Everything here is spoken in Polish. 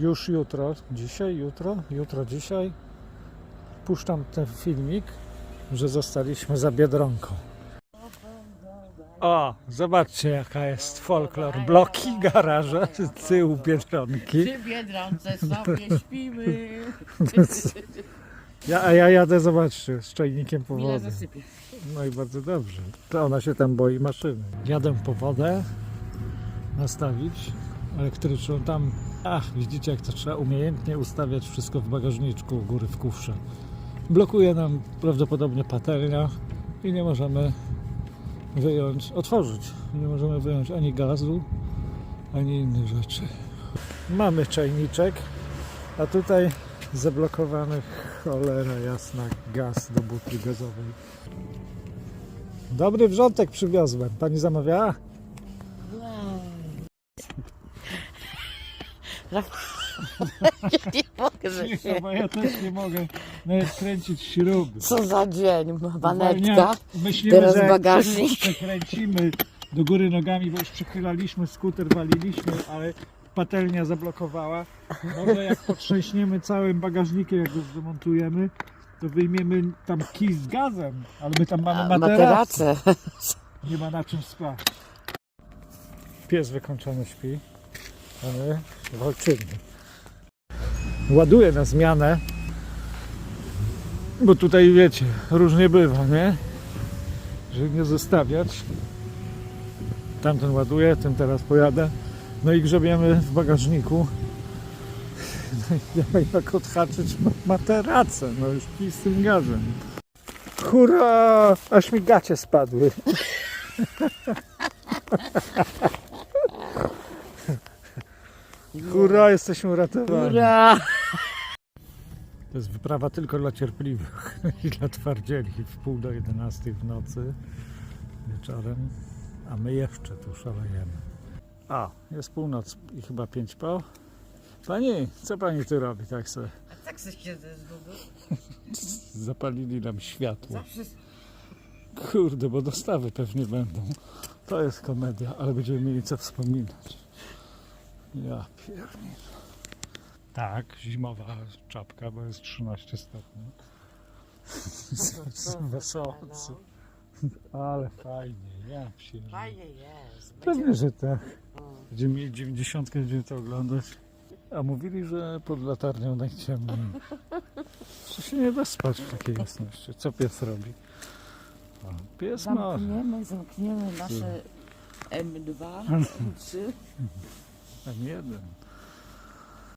już jutro, dzisiaj, jutro, jutro, dzisiaj puszczam ten filmik, że zostaliśmy za Biedronką. O, zobaczcie jaka jest folklor. Bloki, garaże, tył Biedronki. Przy Biedronce sobie śpimy. Ja, a ja jadę, zobaczcie, z czajnikiem po Mila wodę. zasypie. No i bardzo dobrze. To ona się tam boi maszyny. Jadę po wodę nastawić elektryczną tam. Ach, widzicie jak to trzeba umiejętnie ustawiać wszystko w bagażniczku u góry w kufrze. Blokuje nam prawdopodobnie patelnia i nie możemy wyjąć, otworzyć. Nie możemy wyjąć ani gazu, ani innych rzeczy. Mamy czajniczek, a tutaj zablokowany cholera jasna gaz do butli gazowej. Dobry wrzątek przywiozłem. Pani zamawiała? Nie mogę, że się... bo ja też nie mogę nawet kręcić śruby. Co za dzień. Uwalnia- Myślimy, teraz że bagażnik. przekręcimy do góry nogami, bo już przechylaliśmy skuter, waliliśmy, ale patelnia zablokowała. Może jak potrzęśniemy całym bagażnikiem, jak go zdemontujemy, to wyjmiemy tam kij z gazem, ale my tam mamy A, materacę. Materace. Nie ma na czym spać. Pies wykończony śpi, a my walczymy. Ładuję na zmianę, bo tutaj wiecie, różnie bywa, nie? Żeby nie zostawiać. Tamten ładuje, tym teraz pojadę. No i grzebiemy w bagażniku. No i jak odhaczyć ma- materacę, no już pij z tym gazem. Hurra! Aż mi gacie spadły. Hurra, jesteśmy uratowani. Ura! To jest wyprawa tylko dla cierpliwych i dla twardzieli. W pół do 11 w nocy wieczorem, a my jeszcze tu szalejemy. A, jest północ i chyba 5 po. Pani, co pani tu robi? Tak se Tak se siedzę z długo. zapalili nam światło. Zawsze... Kurde, bo dostawy pewnie będą. To jest komedia, ale będziemy mieli co wspominać. Ja pierdolę. Tak, zimowa czapka, bo jest 13 stopni. Wesołcy. Ale fajnie, ja pierdolę. Fajnie jest. Pewnie, że tak. Będziemy mieli 90, będziemy to oglądać. A mówili, że pod latarnią najciemniej. Że się nie da spać w takiej jasności. Co pies robi? Pies może. Zamkniemy, zamkniemy nasze M2, M3. А нет, блин.